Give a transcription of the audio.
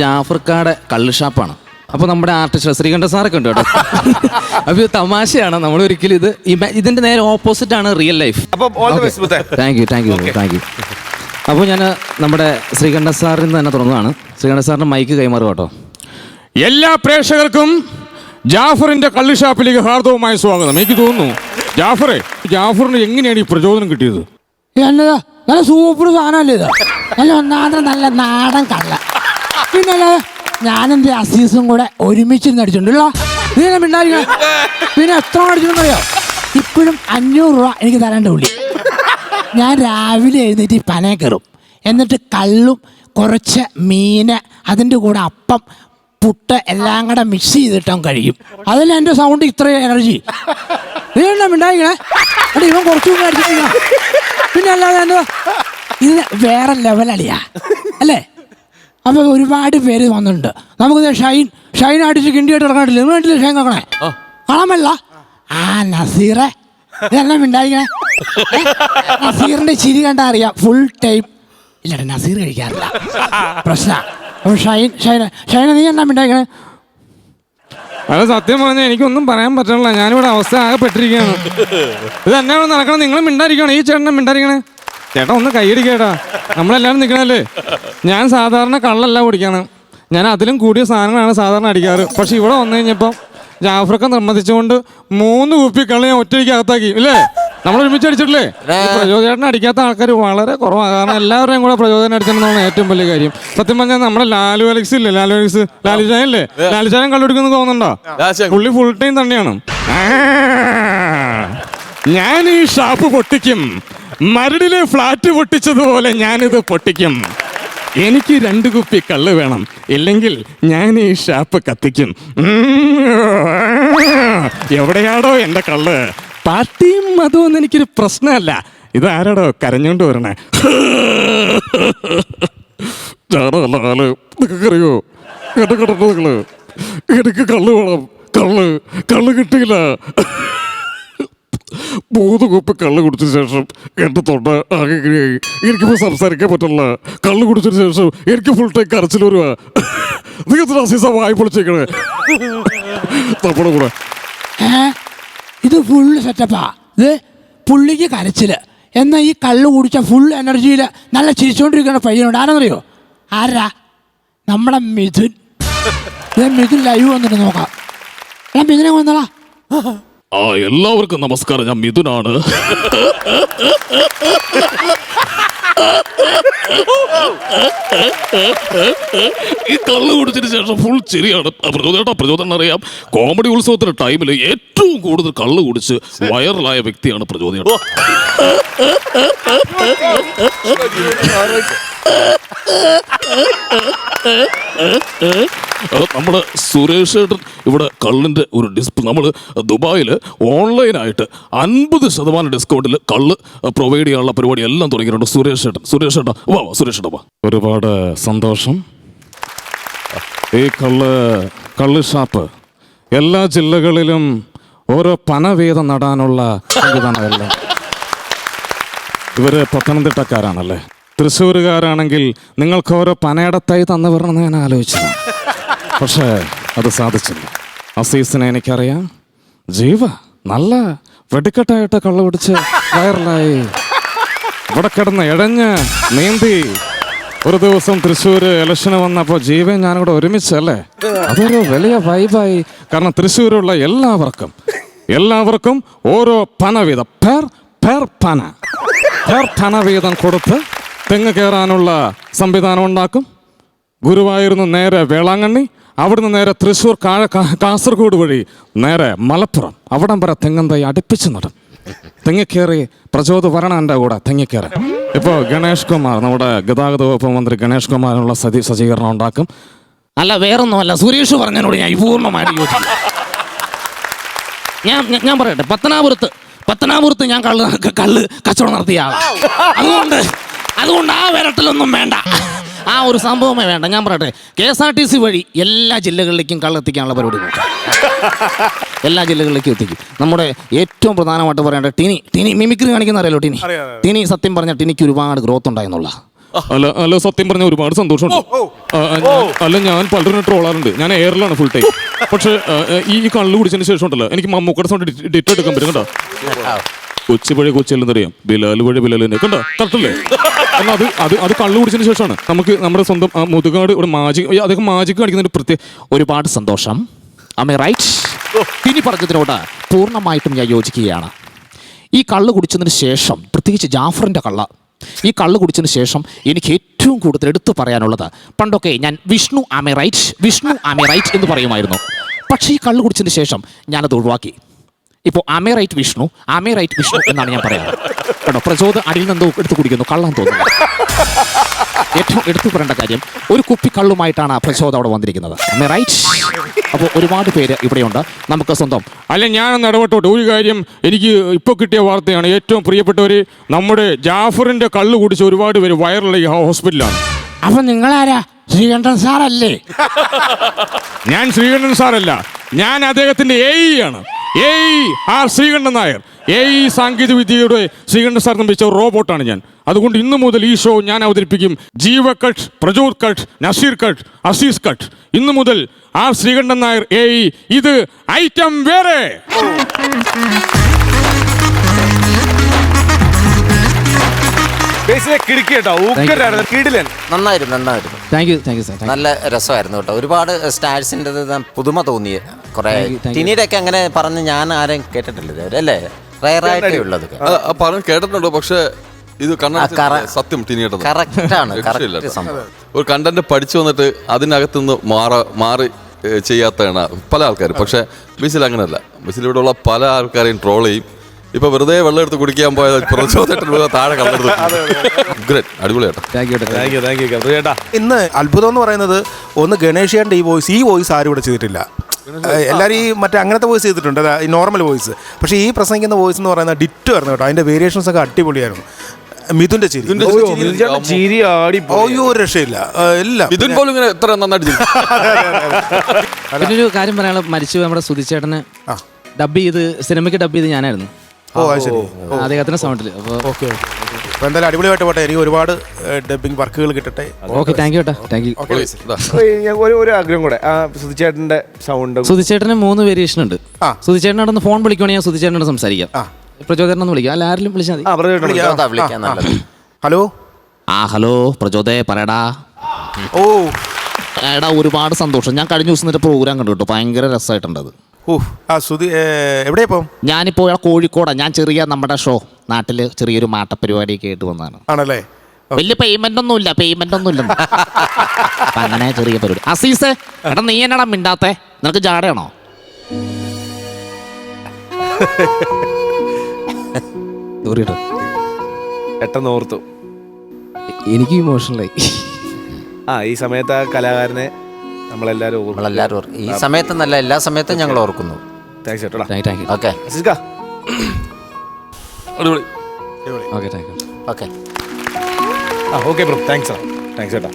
ജാഫർക്കാടെ കള്ള് ഷാപ്പാണ്. അപ്പോൾ നമ്മുടെ ആർട്ടിസ്റ്റ് ശ്രീകണ്ഠ സാറൊക്കെ ഉണ്ട് കേട്ടോ. അപ്പോൾ തമാശയാണ്. നമ്മൾ ഒരിക്കലും ഇത് ഇതിന്റെ നേരെ ഓപ്പോസിറ്റ് ആണ് റിയൽ ലൈഫ് അപ്പൊ ഓൾ ദി ബെസ്റ്റ് മുത്തേ. Thank you thank you thank you അപ്പോൾ ഞാൻ നമ്മുടെ ശ്രീകണ്ഠ സാറിൽ നിന്ന് തന്നെ തുറന്നതാണ്. ശ്രീകണ്ഠ സാറിന് മൈക്ക് കൈമാറുക കേട്ടോ. എല്ലാ പ്രേക്ഷകർക്കും ജാഫറിന്റെ കള്ളി ഷാപ്പിലേക്ക് ഹാർദവുമായ സ്വാഗതം. എനിക്ക് തോന്നുന്നു ജാഫറെ ജാഫറിന് എങ്ങനെയാണ് ഈ പ്രചോദനം കിട്ടിയത്? എന്നതാ നല്ല സൂപ്പർ സാധനമല്ലേ ഇത്? നല്ല ഒന്നാമത്തെ നല്ല നാടൻ കള്ള. പിന്നെ ഞാനെന്റെ അസീസും കൂടെ ഒരുമിച്ചിരുന്ന് അടിച്ചിട്ടുണ്ടല്ലോ നീ മിണ്ടായിരിക്കണ പിന്നെ? എത്ര അടിച്ചിട്ടുണ്ടോ ഇപ്പോഴും അഞ്ഞൂറ് രൂപ എനിക്ക് തരേണ്ട ഉള്ളി ഞാൻ രാവിലെ എഴുന്നേറ്റ് ഈ പനയെ കയറും. എന്നിട്ട് കള്ളും കുറച്ച് മീന് അതിന്റെ കൂടെ അപ്പം പുട്ട് എല്ലാം കൂടെ മിക്സ് ചെയ്തിട്ടും കഴിയും അതല്ല എന്റെ സൗണ്ട് ഇത്രയും എനർജി നീ എന്നാ മിണ്ടായിക്കണേ എടാ ഇവൻ കുറച്ചു അടിച്ചു അടിച്ചിട്ടില്ല പിന്നെ അല്ലാതെ എന്താ? ഇത് വേറെ ലെവലടിയാ അല്ലേ? അപ്പൊ ഒരുപാട് പേര് വന്നിട്ടുണ്ട്. നമുക്ക് ഷൈൻ ഷൈൻ അടിച്ച് കിണ്ടിയായിട്ട് ഇറങ്ങാട്ടില്ല നിങ്ങൾ കണ്ടില്ലേ ഷൈൻ നോക്കണേ കാണാമല്ല ആ നസീറെ. ഇതെല്ലാം മിണ്ടായിക്കണേ നസീറിന്റെ ചിരി കണ്ടാ അറിയാം. ഫുൾ ടൈം ഇല്ല നസീർ കഴിക്കാറില്ല. പ്രശ്ന. അപ്പൊ ഷൈൻ ഷൈന ഷൈന നീ എന്നാ ഉണ്ടായിക്കണേ അത് സത്യം പറഞ്ഞാൽ എനിക്കൊന്നും പറയാൻ പറ്റണില്ല. ഞാനിവിടെ അവസ്ഥ ആകെപ്പെട്ടിരിക്കുകയാണ്. ഇത് എന്നെ ഇവിടെ നടക്കണം നിങ്ങൾ മിണ്ടായിരിക്കണം ഈ ചേട്ടനെ മിണ്ടായിരിക്കണേ ചേട്ടാ ഒന്ന് കൈയടിക്കേട്ടാ നമ്മളെല്ലാവരും നിൽക്കണല്ലേ ഞാൻ സാധാരണ കള്ളല്ല കുടിക്കാണ് ഞാൻ അതിലും കൂടിയ സാധനങ്ങളാണ് സാധാരണ അടിക്കാറ്. പക്ഷെ ഇവിടെ വന്നു കഴിഞ്ഞപ്പോൾ ജാഫ്രക്ക നിർബന്ധിച്ചുകൊണ്ട് മൂന്ന് കുപ്പി കള്ള് ഞാൻ ഒറ്റയ്ക്ക് അകത്താക്കി. ഇല്ലേ? നമ്മൾ ഒരുമിച്ച് അടിച്ചിട്ടില്ലേ? പ്രചോദനം അടിക്കാത്ത ആൾക്കാർ വളരെ കുറവാണ് കാരണം എല്ലാവരുടെയും കൂടെ പ്രചോദനം അടിച്ചെന്നാണ് ഏറ്റവും വലിയ കാര്യം. സത്യം പറഞ്ഞാൽ നമ്മുടെ ലാലു അലക്സ് ഇല്ലേ? ലാലു അലക്സ്. ലാലു ചായ ഇല്ലേ? ലാലു ചായം കള്ളുടിക്കുന്നു തോന്നുന്നുണ്ടോ. പുള്ളി ഫുൾ ടൈം തന്നെയാണ്. ഞാൻ ഈ ഷാപ്പ് പൊട്ടിക്കും. മരടിലെ ഫ്ലാറ്റ് പൊട്ടിച്ചതുപോലെ ഞാനിത് പൊട്ടിക്കും. എനിക്ക് രണ്ട് കുപ്പി കള്ള് വേണം. ഇല്ലെങ്കിൽ ഞാൻ ഈ ഷാപ്പ് കത്തിക്കും. എവിടെയാടോ എന്റെ കള്ള്? പാർട്ടിയും മതവും എനിക്കൊരു പ്രശ്നമല്ല. ഇത് ആരാടോ കരഞ്ഞോണ്ട് വരണേ? ഞാനല്ല ആൾ നിങ്ങൾക്കറിയോ എന്നെ കിടന്നു നിങ്ങൾ എനിക്ക് കള്ള് വേണം. കള്ള് കള്ള് കിട്ടിയില്ല. മൂന്ന് കുപ്പി കള്ള് കുടിച്ച ശേഷം എന്റെ തൊണ്ട ആകെ കിഴിയായി എനിക്കിപ്പോൾ സംസാരിക്കാൻ പറ്റില്ല കള്ള് കുടിച്ചതിന് ശേഷം എനിക്ക് ഫുൾ ടൈം കരച്ചിൽ വരുവാ. നിങ്ങൾ അസീസ വായി പൊളിച്ചേക്കണേ? നമ്മുടെ കൂടെ. ഇത് ഫുൾ സെറ്റപ്പാ ഇത് പുള്ളിക്ക് കരച്ചിൽ എന്നാൽ ഈ കള്ള് കുടിച്ച ഫുൾ എനർജിയിൽ നല്ല ചിരിച്ചുകൊണ്ടിരിക്കുന്ന പയ്യനുണ്ട് ആരെന്നറിയോ? ആരാ? നമ്മുടെ മിഥുൻ. ഇത് മിഥുൻ ലൈവ് വന്നിട്ട് നോക്കാം. എടാ മിഥുനെ വന്നടാ ആ എല്ലാവർക്കും നമസ്കാരം. ഞാൻ മിഥുനാണ്. ഈ കള്ള് കുടിച്ചതിന് ശേഷം ഫുൾ ചിരിയാണ്. പ്രചോദന പ്രചോദനം അറിയാം. കോമഡി ഉത്സവത്തിന്റെ ടൈമിൽ ഏറ്റവും കൂടുതൽ കള്ള് കുടിച്ച് വൈറലായ വ്യക്തിയാണ് പ്രചോദനം. അത് നമ്മുടെ സുരേഷ് ഏട്ടൻ ഇവിടെ കള്ളിന്റെ ഒരു ഡിസ്പ് നമ്മൾ ദുബായിൽ ഓൺലൈനായിട്ട് അൻപത് ശതമാനം ഡിസ്കൗണ്ടിൽ കള്ള് പ്രൊവൈഡ് ചെയ്യാനുള്ള പരിപാടി എല്ലാം തുടങ്ങിയിട്ടുണ്ട്. സുരേഷ് ഏട്ടൻ. സുരേഷ് ഏട്ടാ വാ വാ, സുരേഷ് ഏട്ടാ വാ. ഒരുപാട് സന്തോഷം. ഈ കള്ള് കള്ള് ഷാപ്പ് എല്ലാ ജില്ലകളിലും ഓരോ പനവേദം നടാനുള്ള സംവിധാനമല്ല ഇവർ പത്തനംതിട്ടക്കാരാണല്ലേ? തൃശ്ശൂരുകാരാണെങ്കിൽ നിങ്ങൾക്ക് ഓരോ പനയുടെ തൈ തന്നവരെന്ന് ഞാൻ ആലോചിച്ചത്. പക്ഷേ അത് സാധിച്ചില്ല. അസീസിനെ എനിക്കറിയാം. ജീവ നല്ല വെടിക്കെട്ടായിട്ട് കള്ള പിടിച്ച് വൈറലായി. ഇവിടെ കിടന്ന് ഇഴഞ്ഞ് നീന്തി ഒരു ദിവസം തൃശ്ശൂർ ഇലക്ഷന് വന്നപ്പോൾ ജീവൻ ഞാനും കൂടെ ഒരുമിച്ചല്ലേ? അതൊരു വലിയ വൈബായി കാരണം തൃശ്ശൂരുള്ള എല്ലാവർക്കും എല്ലാവർക്കും ഓരോ പന വീതം പേർ പേർ പന. പേർ പന വീതം കൊടുത്ത് തെങ്ങ് കയറാനുള്ള സംവിധാനം ഉണ്ടാക്കും. ഗുരുവായൂരിന്ന് നേരെ വേളാങ്കണ്ണി അവിടുന്ന് നേരെ തൃശ്ശൂർ കാസർഗോഡ് വഴി നേരെ മലപ്പുറം. അവിടം വരെ തെങ്ങന്തൈ അടുപ്പിച്ച് നടും. തെങ്ങിക്കേറി പ്രചോദ വരണം എന്റെ കൂടെ തെങ്ങിക്കേറി ഇപ്പോൾ ഗണേഷ് കുമാർ നമ്മുടെ ഗതാഗത വകുപ്പ് മന്ത്രി ഗണേഷ് കുമാറിനുള്ള സതി സജ്ജീകരണം ഉണ്ടാക്കും. അല്ല വേറൊന്നുമല്ല സുരേഷ് പറഞ്ഞതിനോട് ഞാൻ പൂർണമായിട്ട് ഞാൻ ഞാൻ- ഞാൻ പറയട്ടെ പത്തനാപുരത്ത് പത്തനാപുരത്ത് ഞാൻ കള്ള് കള്ള് കച്ചവടം നടത്തിയ ആളാണ് അതുകൊണ്ട് അതുകൊണ്ട് ആ വിരട്ടലൊന്നും വേണ്ട. ആ ഒരു സംഭവമേ വേണ്ട. ഞാൻ പറയട്ടെ K S R T C വഴി എല്ലാ ജില്ലകളിലേക്കും കള്ളെത്തിക്കാനുള്ള പരിപാടി നോക്കാം. എല്ലാ ജില്ലകളിലേക്കും എത്തിക്കും. നമ്മുടെ ഏറ്റവും പ്രധാനമായിട്ട് പറയേണ്ടത് ടിനി ടിനി മിമിക്രി കാണിക്കുന്ന അറിയാലോ ടിനി. ടിനി സത്യം പറഞ്ഞ ടിനിക്ക് ഒരുപാട് ഗ്രോത്ത് ഉണ്ടായെന്നുള്ള. അല്ല അല്ല സത്യം പറഞ്ഞ ഒരുപാട് സന്തോഷമുണ്ട്. അല്ല ഞാൻ പലരും ട്രോളാറുണ്ട് ഞാൻ എയറിലാണ് ഫുൾ ടൈം പക്ഷെ ഈ കള്ളു കുടിച്ചതിന് ശേഷം ഉണ്ടല്ലോ എനിക്ക് മമ്മൂക്കടെ സൗണ്ട് ഡിറ്റ് എടുക്കാൻ പറ്റും കേട്ടോ. കൊച്ചി വഴി കൊച്ചിയല്ലെന്നറിയാം ബിലാൽ വഴി ബിലാൽ കണ്ടോ? കറക്റ്റല്ലേ? എന്നാൽ അത് അത് അത് കള്ളു കുടിച്ചതിന് ശേഷമാണ്. നമുക്ക് നമ്മുടെ സ്വന്തം ആ, മുതുകാട് ഇവിടെ മാജിക് അദ്ദേഹം മാജിക് കാണിക്കുന്ന ഒരു പ്രത്യേക ഒരുപാട് സന്തോഷം. അമ്മ റൈറ്റ് ഇനി പറഞ്ഞതിനോട് പൂർണമായിട്ടും ഞാൻ യോജിക്കുകയാണ്. ഈ കള്ള് കുടിച്ചതിന് ശേഷം പ്രത്യേകിച്ച് ജാഫറിന്റെ കള്ള ഈ കള്ള് കുടിച്ചതിന് ശേഷം എനിക്ക് ഏറ്റവും കൂടുതൽ എടുത്തു പറയാനുള്ളത് പണ്ടൊക്കെ ഞാൻ വിഷ്ണു ആമെ റൈറ്റ് വിഷ്ണു ആമെ റൈറ്റ് എന്ന് പറയുമായിരുന്നു. പക്ഷേ ഈ കള്ള് കുടിച്ചതിന് ശേഷം ഞാനത് ഒഴിവാക്കി. ഇപ്പോൾ ആമേ റൈറ്റ് വിഷ്ണു ആമേ റൈറ്റ് വിഷ്ണു എന്നാണ് ഞാൻ പറയാറ്. കേട്ടോ പ്രചോദ അടിയിൽ നിന്നോ എടുത്തു കുടിക്കുന്നു കള്ളം തോന്നുന്നു. ഏറ്റവും എടുത്തു പറയേണ്ട കാര്യം ഒരു കുപ്പി കള്ളുമായിട്ടാണ് ആ പ്രചോദ അവിടെ വന്നിരിക്കുന്നത്. ആമേ റൈറ്റ്? അപ്പോൾ ഒരുപാട് പേര് ഇവിടെയുണ്ട്. നമുക്ക് സ്വന്തം. അല്ല ഞാനൊന്ന് ഇടപെട്ടോട്ടെ. ഒരു കാര്യം എനിക്ക് ഇപ്പോൾ കിട്ടിയ വാർത്തയാണ്. ഏറ്റവും പ്രിയപ്പെട്ടവർ നമ്മുടെ ജാഫറിന്റെ കള്ളു കുടിച്ച് ഒരുപാട് പേര് വയറുള്ള ഈ ഹോസ്പിറ്റലാണ് അപ്പൊ നിങ്ങളാരാ? ശ്രീകണ്ഠൻ സാറല്ലേ? ഞാൻ ശ്രീകണ്ഠൻ സാറല്ല. ഞാൻ അദ്ദേഹത്തിന്റെ എ ആണ്. A R Sreekandan Nair. ഏയ് സാങ്കേതിക വിദ്യയുടെ ശ്രീകണ്ഠൻ സാർ നിർമ്മിച്ച റോബോട്ടാണ് ഞാൻ. അതുകൊണ്ട് ഇന്നു മുതൽ ഈ ഷോ ഞാൻ അവതരിപ്പിക്കും. Jeeva cut Prajod cut Naseer cut Azeez cut ഇന്നു മുതൽ ആർ ശ്രീകണ്ഠൻ നായർ ഏയ് ഇത് ഐറ്റം വേറെ. നന്നായിരുന്നു നന്നായിരുന്നു. നല്ല രസമായിരുന്നു കേട്ടോ. ഒരുപാട് സ്റ്റാഴ്സിന്റെ പുതുമ തോന്നി കുറെ ടിനിയുടെയൊക്കെ അങ്ങനെ പറഞ്ഞ് ഞാൻ ആരെയും കേട്ടിട്ടില്ല ഇതുവരെ അല്ലേ? റയറായിട്ടേ ഉള്ളത് പറഞ്ഞു കേട്ടിട്ടുണ്ട്? പക്ഷെ ഇത് കണ്ണട സത്യം. സംഭവം. ഒരു കണ്ടന്റ് പഠിച്ചു വന്നിട്ട് അതിനകത്തുനിന്ന് മാറ മാറി ഏ, ചെയ്യാത്തതാണ് പല ആൾക്കാരും. പക്ഷെ മിസിൽ അങ്ങനെയല്ല മിസിൽ ഇവിടെ ഉള്ള പല ആൾക്കാരെയും ട്രോൾ ചെയ്യും. ഇപ്പൊ വെറുതെ വെള്ളം എടുത്ത് കുടിക്കാൻ പോയത് പ്രചോദനം താഴെ ഇന്ന് അത്ഭുതം എന്ന് പറയുന്നത് ഒന്ന് ഗണേഷ് ഈ വോയിസ് ഈ വോയിസ് ആരും ഇവിടെ ചെയ്തിട്ടില്ല. എല്ലാവരും ഈ മറ്റേ അങ്ങനത്തെ വോയിസ് ചെയ്തിട്ടുണ്ട് അതാ ഈ നോർമൽ വോയിസ് പക്ഷേ ഈ പ്രസംഗിക്കുന്ന വോയിസ് എന്ന് പറയുന്നത് ഡിറ്റ് ആയിരുന്നു കേട്ടോ. അതിന്റെ വേരിയേഷൻസ് ഒക്കെ അടിപൊളിയായിരുന്നു. മിഥുന്റെ ചിരി. ചിരി. ആടി അയ്യോ ഒരു രക്ഷയില്ല. എല്ലാം. മിഥുൻ പോലും ഇങ്ങനെ എത്ര നന്നായിട്ട്. പിന്നെ ഒരു കാര്യം പറയാനുള്ള മരിച്ചു നമ്മുടെ സുധിച്ചേട്ടന് ഡബ് ചെയ്ത് സിനിമയ്ക്ക് ഡബ് ചെയ്ത് ഞാനായിരുന്നു. ഓ അത് ശരി. അദ്ദേഹത്തിന്റെ സൗണ്ടിൽ അപ്പോൾ ഓക്കെ അപ്പോൾ എന്തായാലും അടിപൊളിയായിട്ട് പോട്ടെ. എനിക്ക് ഒരുപാട് ഡബിങ് വർക്കുകൾ കിട്ടട്ടെ. ഓക്കെ താങ്ക് യു കേട്ടോ താങ്ക് യു. ഞാൻ ഒരു ഒരു ആഗ്രഹം കൂടെ. ആ സുധിച്ചേട്ടന്റെ സൗണ്ട് സുധിച്ചേട്ടന് മൂന്ന് വേരിയേഷൻ ഉണ്ട്. ആ. സുധിച്ചേട്ടനോട് ഫോൺ വിളിക്കുവാണെങ്കിൽ ഞാൻ സുധിച്ചേട്ടനോട് സംസാരിക്കാം. പ്രചോദനം ഒന്ന് വിളിക്കാം. അല്ല ആരെങ്കിലും വിളിച്ചാൽ മതി. ആ പറഞ്ഞു അതാ വിളിക്കാൻ നല്ലത്. ഹലോ? ആ ഹലോ പ്രചോദയെ പറയടാ. ഓ. എടാ ഒരുപാട് സന്തോഷം. ഞാൻ കഴിഞ്ഞ ദിവസം നിന്റെ പ്രോഗ്രാം കണ്ടു കേട്ടോ. ഭയങ്കര രസമായിട്ടുണ്ട് അത്. ഓ ആ സുധി എവിടെയാ ഇപ്പം? ഞാനിപ്പോൾ കോഴിക്കോടാ. ഞാൻ ചെറിയ നമ്മുടെ ഷോ നാട്ടിൽ ചെറിയൊരു മാട്ടപ്പരിപാടിയൊക്കെ ആയിട്ട് വന്നതാണ്. ആണല്ലേ? വലിയ പേയ്മെന്റ് ഒന്നും ഇല്ല പേയ്മെന്റ് ഒന്നും ഇല്ല അങ്ങനെ ചെറിയ പരിപാടി. അസീസ് എടാ നീ എന്നാ മിണ്ടാത്തെ? നിനക്ക് ജാടയാണോ? പെട്ടെന്ന് ഓർത്തു. എനിക്ക് ഇമോഷണലായി ആ ഈ സമയത്ത് ആ കലാകാരനെ നമ്മളെല്ലാരും ഓർക്കും. നമ്മളെല്ലാവരും ഓർക്കും. ഈ സമയത്ത് നല്ല എല്ലാ സമയത്തും ഞങ്ങൾ ഓർക്കുന്നു. താങ്ക്സ് ചേട്ടാ. താങ്ക് താങ്ക് യു ഓക്കെ അടിപൊളി. ഓക്കെ താങ്ക് യു ഓക്കെ ആ ഓക്കെ ബ്രോ താങ്ക്സ് താങ്ക്സ് ചേട്ടാ.